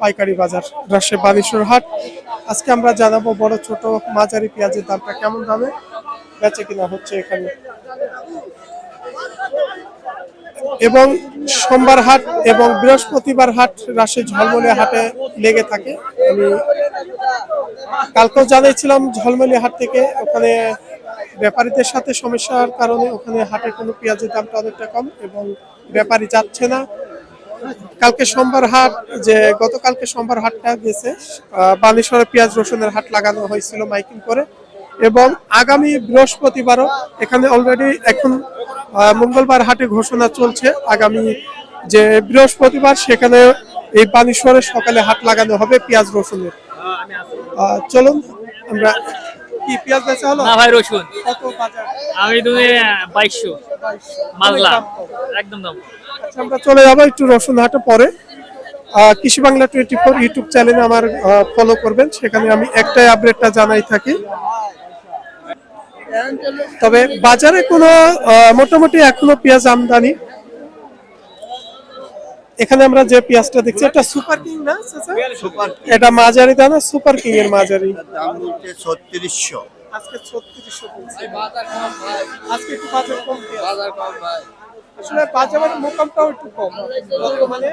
পাইকারি বাজার আজকে আমরা জানাব ছোট, মাঝারি পেঁয়াজের দামটা কেমন দামে, বেচে কিনা হচ্ছে এখানে। এবং সোমবার হাট এবং বৃহস্পতিবার হাট রাজশাহী ঝলমলিয়া হাটে লেগে থাকে। আমি কালকেও জানাইছিলাম ঝলমলি হাট থেকে, ওখানে ব্যাপারীদের সাথে সমস্যার কারণে ওখানে হাটে কোনো পেঁয়াজের দামটা অনেকটা কম এবং ব্যাপারী যাচ্ছে না। কালকে সোমবার হাট যে গতকালকে সোমবার হাটটা গেছে বানেশ্বরে পেঁয়াজ রসুনের হাট লাগানো হয়েছিল মাইকিং করে এবং আগামী বৃহস্পতিবারও এখানে অলরেডি এখন মঙ্গলবার হাটে ঘোষণা চলছে। আগামী যে বৃহস্পতিবার সেখানে এই বানেশ্বরে সকালে হাট লাগানো হবে পেঁয়াজ রসুনের। চলুন আমরা কি পেঁয়াজ বেচা হলো? না ভাই রসুন। কত বাজার? আমি তুমি বাইশশো। মাজলা অনেক দাম কম। একদম দাম আচ্ছা, আমরা চলে যাব একটু রসুন হাটে পরে। আহ, কৃষি বাংলা টোয়েন্টি ফোর ইউটিউব চ্যানেলে আমার ফলো করবেন। সেখানে আমি একটাই আপডেটটা জানাই থাকি। তবে বাজারে কোনো মোটামুটি এখনও পেঁয়াজ আমদানি এখানে আমরা যে পেঁয়াজটা দেখছি এটা সুপার কিং না? এটা মাঝারি দানা সুপার কিং এর মাঝারি। দাম হচ্ছে ছত্রিশশো। আজকে ছত্রিশশো আজকে একটু বাজার কম পেঁয়াজ। আসলে বাজারের মোকামটাও একটু কম। বর্তমানে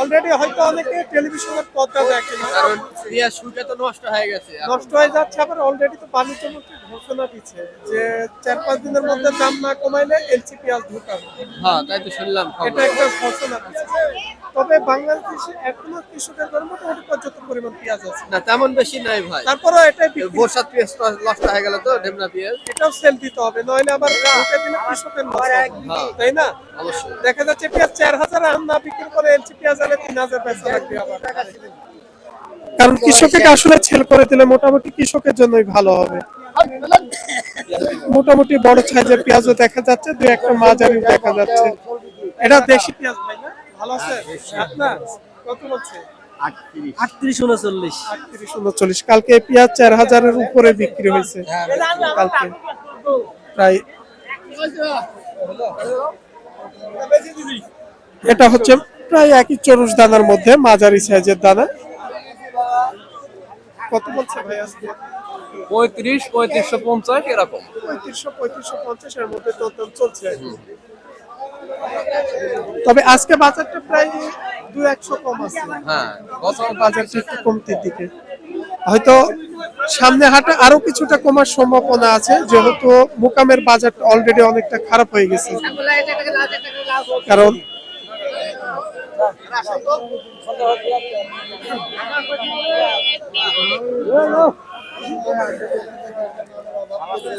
অলরেডি হয়তো অনেকে টেলিভিশনের পর্দা দেখে না কারণ পেঁয়াজ শুটা তো নষ্ট হয়ে গেছে। নষ্ট হয়ে যাচ্ছে আবার অলরেডি তো বাণিজ্য মন্ত্রী ঘোষণা দিচ্ছে যে চার পাঁচ দিনের মধ্যে দাম না কমাইলে এলসি পেঁয়াজ ঢুকাবে হ্যাঁ তাই তো শুনলাম এটা একটা ঘোষণা দিচ্ছে। তবে বাংলাদেশে এখনও কৃষকের মোটামুটি পর্যাপ্ত পরিমাণ পেঁয়াজ আছে। না তেমন বেশি নাই ভাই। তারপরেও এটাই বিক্রি- বর্ষার পেঁয়াজ নষ্ট হয়ে গেল তো পেঁয়াজ। এটাও সেল দিতে হবে নইলে আবার ঢুকে দিলে কৃষকের তাই না? অবশ্যই। দেখা যাচ্ছে পেঁয়াজ চার হাজার আম না বিক্রি করে এলসি পেঁয়াজ আলে তিন হাজার পয়সা লাগবে আবার কারণ কৃষককে আসলে ছেল করে দিলে মোটামুটি কৃষকের জন্যই ভালো হবে। মোটামুটি বড় সাইজের পেঁয়াজও দেখা যাচ্ছে দু একটা মাঝারি দেখা যাচ্ছে। এটা দেশি পেঁয়াজ ভাই না? ভালো আছে? আপনার? কত বলছে আটত্রিশ। উনচল্লিশ আটত্রিশ উনচল্লিশ কালকে পেঁয়াজ চার হাজারের উপরে বিক্রি হয়েছে। কালকে প্রায় এটা হচ্ছে প্রায় একই চরুষ দানার মধ্যে মাঝারি সাইজের দানা। কত বলছে ভাই আজকে? পঁয়ত্রিশ পঁয়ত্রিশশো পঞ্চাশ এরকম। পঁয়ত্রিশশো পঁয়ত্রিশশো পঞ্চাশের মধ্যে চলছে। তবে আজকে বাজারটা প্রায় দু একশো কম আছে। হ্যাঁ গত বাজারটা একটু কমতির দিকে। হয়তো সামনে হাটে আরও কিছুটা কমার সম্ভাবনা আছে যেহেতু মোকামের বাজারটা অলরেডি অনেকটা খারাপ হয়ে গেছে। কারণ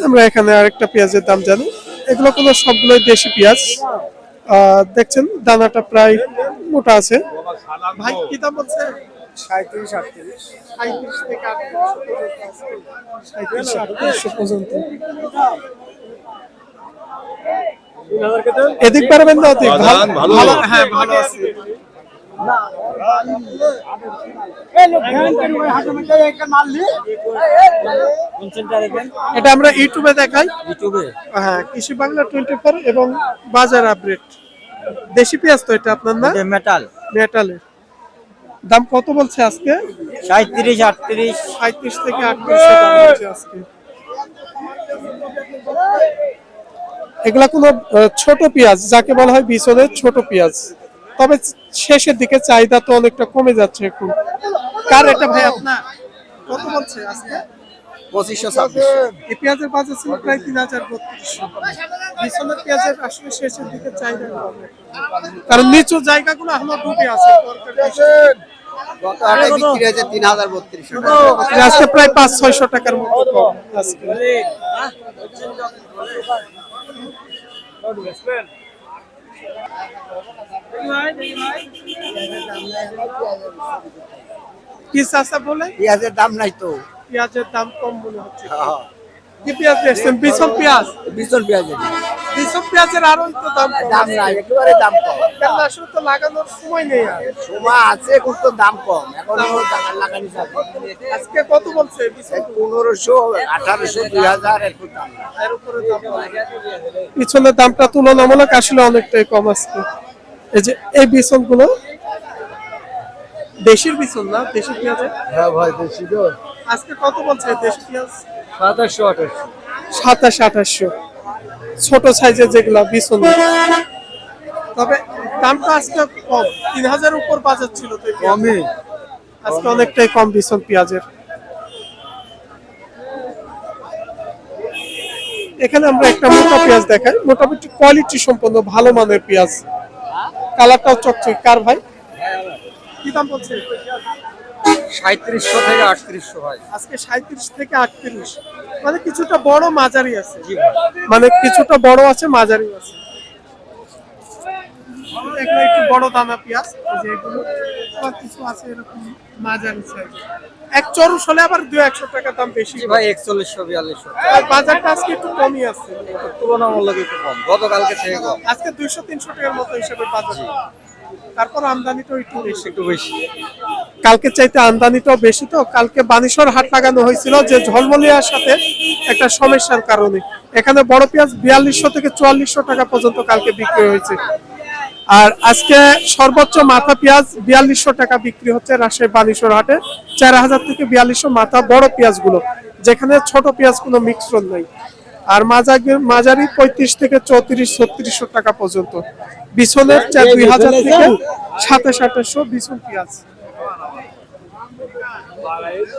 আমরা এখানে আরেকটা পেঁয়াজের দাম জানি। এগুলো কোনো সবগুলোই দেশি পেঁয়াজ। আহ, দেখছেন দানাটা প্রায় মোটা আছে। ভাই কি দাম বলছে? সাঁত্রিশ আটত্রিশ। থেকে সাঁত্রিশ আটত্রিশশো পর্যন্ত। এদিক পারবেন না ভালো হ্যাঁ ভালো আছে। এটা আমরা ইউটিউবে দেখাই। ইউটিউবে? হ্যাঁ কৃষি বাংলা টোয়েন্টি ফোর এবং বাজার আপডেট। দেশি পেঁয়াজ তো এটা আপনার না? মেটাল মেটালের দাম কত বলছে আজকে? সাঁত্রিশ আটত্রিশ। সাঁত্রিশ থেকে আটত্রিশ আজকে। এগুলা কোনো ছোট পেঁয়াজ যাকে বলা হয় বিছনের ছোট পেঁয়াজ। তবে শেষের দিকে চাহিদা তো অনেকটা কমে যাচ্ছে এখন। কার এটা ভাই আপনার? কত বলছে আজকে? পঁচিশশো এই পেঁয়াজের বাজার ছিল প্রায় তিন হাজার বত্রিশশো। বিছনের পেঁয়াজের আসলে শেষের দিকে চাহিদা কারণ নিচু জায়গাগুলো এখনও ডুবে আছে। আজকে প্রায় পাঁচ ছয়শো টাকার মতো আজকে। কি চাষা বলে? পেঁয়াজের দাম নাই তো। পেঁয়াজের দাম কম মনে হচ্ছে। কি পেঁয়াজ দেখছেন বিছন পেঁয়াজ? বিশন পেঁয়াজের বিশপ পেঁয়াজের আরও তো দাম দাম নাই একেবারে দাম কম। কারণ আসলে তো লাগানোর সময় নেই আর। সময় আছে কিন্তু দাম কম। এখন টাকা লাগানি যাবে আজকে কত বলছে পনেরোশো আঠারোশো দুই হাজার এরকম দাম এর উপরে দাম পিছনের দামটা তুলনামূলক আসলে অনেকটাই কম আছে এই যে এই বিছনগুলো দেশির বিছন না? দেশি পেঁয়াজের? হ্যাঁ ভাই বেশি তো। আজকে কত বলছে দেশি পেঁয়াজ? সাতাশশো আঠাশশো। সাতাশ আঠাশশো। ছোট সাইজের যেগুলা বিছন তবে দামটা আজকে কম। তিন হাজার উপর বাজার ছিল তো কমই। আজকে অনেকটাই কম বিছন পেঁয়াজের। এখানে আমরা একটা মোটা পেঁয়াজ দেখাই। মোটামুটি কোয়ালিটি সম্পন্ন ভালো মানের পেঁয়াজ। কালারটাও চকচক। কার ভাই? কি দাম বলছে? সাঁত্রিশশো থেকে আটত্রিশশো ভাই আজকে সাঁত্রিশ থেকে আটত্রিশ। মানে কিছুটা বড় মাঝারি আছে। মানে কিছুটা বড় আছে মাঝারি আছে। এগুলো একটু বড় দানা পেঁয়াজ এই যে এগুলো। আবার কিছু আছে এরকম মাঝারি সাইজ এক চরুষ হলে আবার দু একশো টাকা দাম বেশি ভাই একচল্লিশশো বিয়াল্লিশশো। আর বাজারটা আজকে একটু কমই আছে। তুলনামূলক একটু কম। গতকালকে থেকে কম। আজকে দুইশো তিনশো টাকার মতো হিসেবে বাজার। তারপর আমদানিটাও একটু বেশি। একটু বেশি। কালকে চাইতে আমদানিটাও বেশি তো, কালকে বানেশ্বর হাট লাগানো হয়েছিল যে ঝলমলিয়ার সাথে একটা সমস্যার কারণে। এখানে বড় পেঁয়াজ বিয়াল্লিশশো থেকে চুয়াল্লিশশো টাকা পর্যন্ত কালকে বিক্রি হয়েছে। আর আজকে সর্বোচ্চ মাথা পেঁয়াজ বিয়াল্লিশশো টাকা বিক্রি হচ্ছে রাজশাহী বানেশ্বর হাটে। চার হাজার থেকে বিয়াল্লিশশো মাথা বড় পেঁয়াজগুলো যেখানে ছোট পেঁয়াজ কোনো মিক্সন নেই। আর মাঝারি মাঝারি পঁয়ত্রিশ থেকে চৌত্রিশ, ছত্রিশশো টাকা পর্যন্ত। বিছনের চার দুই হাজার থেকে সাতাশ, আঠাশশো বিছন পেঁয়াজ। Para isso,